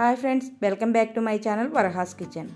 Hi friends welcome back to my channel Varahas kitchen.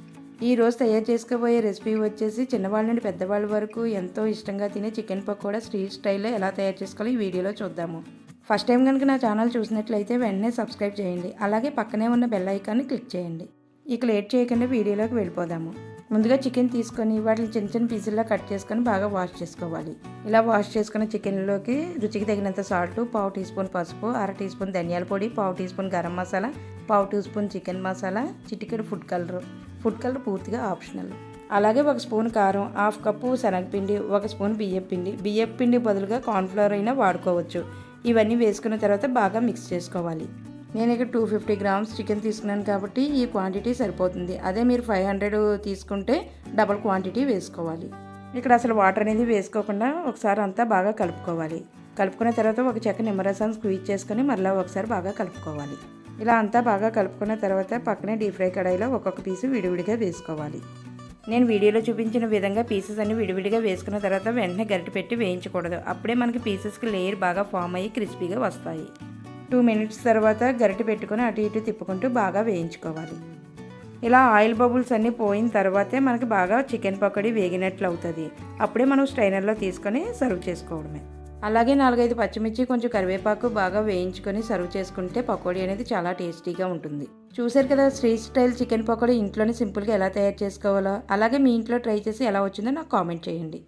ఈరోజు తయారు చేసుకోబోయే రెసిపీ వచ్చేసి చిన్నవాళ్ళ నుండి పెద్దవాళ్ళ వరకు ఎంతో ఇష్టంగా తినే చికెన్ పకోడా స్ట్రీట్ స్టైల్లో ఎలా తయారు చేసుకోవాలో ఈ వీడియోలో చూద్దాము. ఫస్ట్ టైం కనుక నా ఛానల్ చూసినట్లయితే వెంటనే సబ్స్క్రైబ్ చేయండి. అలాగే పక్కనే ఉన్న బెల్ ఐకాన్ని క్లిక్ చేయండి. ఇక లేట్ చేయకుండా వీడియోలోకి వెళ్ళిపోదాము. ముందుగా చికెన్ తీసుకొని వాటిని చిన్న చిన్న పీసుల్లో కట్ చేసుకొని బాగా వాష్ చేసుకోవాలి. ఇలా వాష్ చేసుకున్న చికెన్లోకి రుచికి తగినంత సాల్ట్ పావు టీ స్పూన్ పసుపు అర టీ స్పూన్ ధనియాల పొడి పావు టీ స్పూన్ గరం మసాలా పావు టీ స్పూన్ చికెన్ మసాలా చిటికెడు ఫుడ్ కలర్. ఫుడ్ కలర్ పూర్తిగా ఆప్షనల్. అలాగే ఒక స్పూన్ కారం హాఫ్ కప్పు శనగపిండి ఒక స్పూన్ బియ్యపిండి పిండి. పిండి బదులుగా కార్న్ఫ్లవర్ అయినా వాడుకోవచ్చు. ఇవన్నీ వేసుకున్న తర్వాత బాగా మిక్స్ చేసుకోవాలి. నేను ఇక్కడ టూ ఫిఫ్టీ గ్రామ్స్ చికెన్ తీసుకున్నాను కాబట్టి ఈ క్వాంటిటీ సరిపోతుంది. అదే మీరు ఫైవ్ హండ్రెడ్ తీసుకుంటే డబల్ క్వాంటిటీ వేసుకోవాలి. ఇక్కడ అసలు వాటర్ అనేది వేసుకోకుండా ఒకసారి అంతా బాగా కలుపుకోవాలి. కలుపుకున్న తర్వాత ఒక చెక్క నిమ్మరసాన్ని స్క్వీజ్ చేసుకొని మళ్ళీ ఒకసారి బాగా కలుపుకోవాలి. ఇలా అంతా బాగా కలుపుకున్న తర్వాత పక్కనే డీప్ ఫ్రై కడాయిలో ఒక్కొక్క పీసు విడివిడిగా వేసుకోవాలి. నేను వీడియోలో చూపించిన విధంగా పీసెస్ అన్ని విడివిడిగా వేసుకున్న తర్వాత వెంటనే గరిటె పెట్టి వేయించకూడదు. అప్పుడే మనకి పీసెస్కి లేయర్ బాగా ఫామ్ అయ్యి క్రిస్పీగా వస్తాయి. టూ మినిట్స్ తర్వాత గరిటె పెట్టుకొని అటు ఇటు తిప్పుకుంటూ బాగా వేయించుకోవాలి. ఇలా ఆయిల్ బబుల్స్ అన్నీ పోయిన తర్వాతే మనకి బాగా చికెన్ పకోడీ వేగినట్లు అవుతుంది. అప్పుడే మనం స్ట్రైనర్లో తీసుకొని సర్వ్ చేసుకోవడమే. అలాగే నాలుగైదు పచ్చిమిర్చి కొంచెం కరివేపాకు బాగా వేయించుకొని సర్వ్ చేసుకుంటే పకోడీ అనేది చాలా టేస్టీగా ఉంటుంది. చూసారు కదా స్ట్రీట్ స్టైల్ చికెన్ పకోడీ ఇంట్లోనే సింపుల్గా ఎలా తయారు చేసుకోవాలో? అలాగే మీ ఇంట్లో ట్రై చేసి ఎలా వచ్చిందో నాకు కామెంట్ చేయండి.